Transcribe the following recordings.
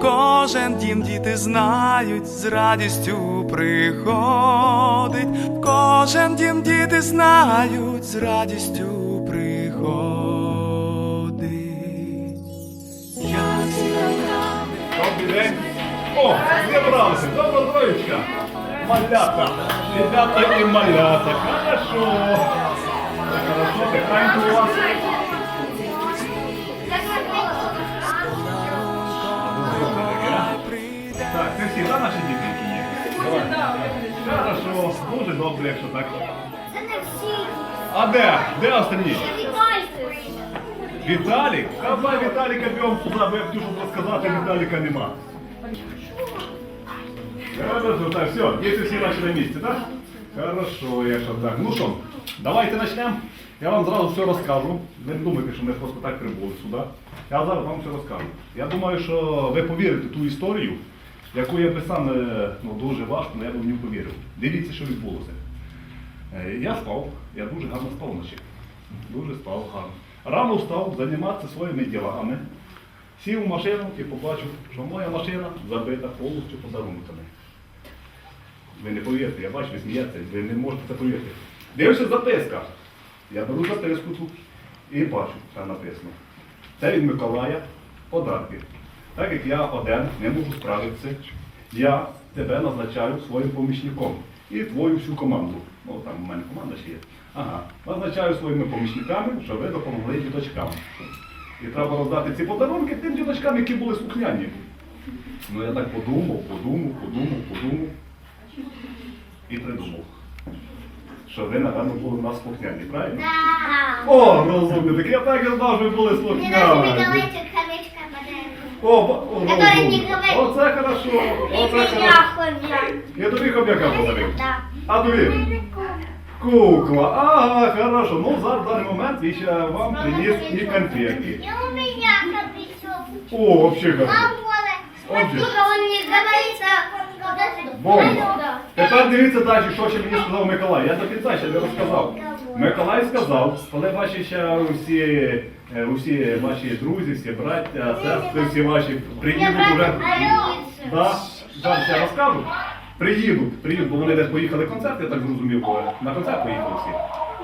кожен дім діти знають, з радістю приходить, в кожен дім діти знають, з радістю приходить. Добрий день. О, зібралися. Добра троєчка. Малята. Ребята і малята. Хорошо. Хорошо, тихенько у вас. Добре, якщо так. Це не всі. А де? Де остальні? Вітайте. Віталік? Давай Віталіка б'ємо сюди, бо я хотів, щоб розказати, Віталіка нема. Хорошо, так, все, є всі наші на місці, так? Хорошо, якщо так. Ну що, давайте почнемо. Я вам зразу все розкажу. Не думайте, що ми просто так прибули сюди. Я зараз вам все розкажу. Я думаю, що ви повірите ту історію, яку я би сам е, ну, дуже важко, але я би в нього повірив. Дивіться, що відбулося. Е, Я спав, я дуже гарно спав вночі. Дуже спав гарно. Рано встав займатися своїми ділами. Сів в машину і побачив, що моя машина забита повністю подарунками. Ви не повірите, я бачу, ви смієтеся, ви не можете це повірити. Дивишся записка. Я беру записку тут і бачу, там написано. Це від Миколая подарки. Так як я один не можу справитися, я тебе назначаю своїм помічником і твою всю команду. Ну, там у мене команда ще є. Ага. Назначаю своїми помічниками, щоб ви допомогли діточкам. І треба роздати ці подарунки тим діточкам, які були слухняні. Ну я так подумав, подумав, подумав, подумав і придумав. Що ви, напевно, були в нас слухняні, правильно? Да. О, розумні, так я так і знав, що ви були слухняні. О, Который не говорит. Оце хорошо, оце Это я хорошо. Я тобі хом'яка подарив. Да. А тобі? Кукла. Ага, хорошо. Ну, зараз в даний момент я ще вам приніс і конфетки. И у меня копичок. О, вообще хорошо. Мамола. Отже. Только он не говорит, а Бомба. Тепер дивіться далі, що ще мені сказав Миколай. Я до кінця ще не розказав. Миколай сказав, коли ваші ще усі, е, усі ваші друзі, всі браття, сестри, всі ваші приїдуть уже. Да, зараз я розкажу. Приїдуть, приїдуть, бо вони десь поїхали концерт, я так зрозумів, бо на концерт поїхали всі.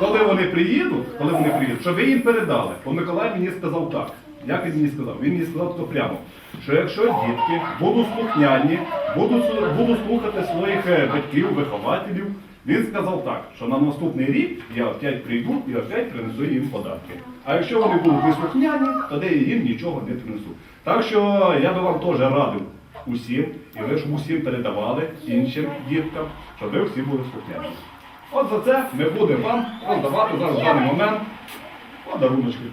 Коли вони приїдуть, коли вони приїдуть, щоб ви їм передали, бо Миколай мені сказав так. Як він мені сказав? Він мені сказав то прямо, що якщо дітки будуть слухняні, будуть, будуть слухати своїх е, батьків, вихователів, він сказав так, що на наступний рік я опять прийду і опять принесу їм подарки. А якщо вони будуть неслухняні, тоді я їм нічого не принесу. Так що я би вам теж радив усім, і ви ж усім передавали іншим діткам, щоб ви всі були слухняні. От за це ми будемо вам роздавати зараз в даний момент подаруночки.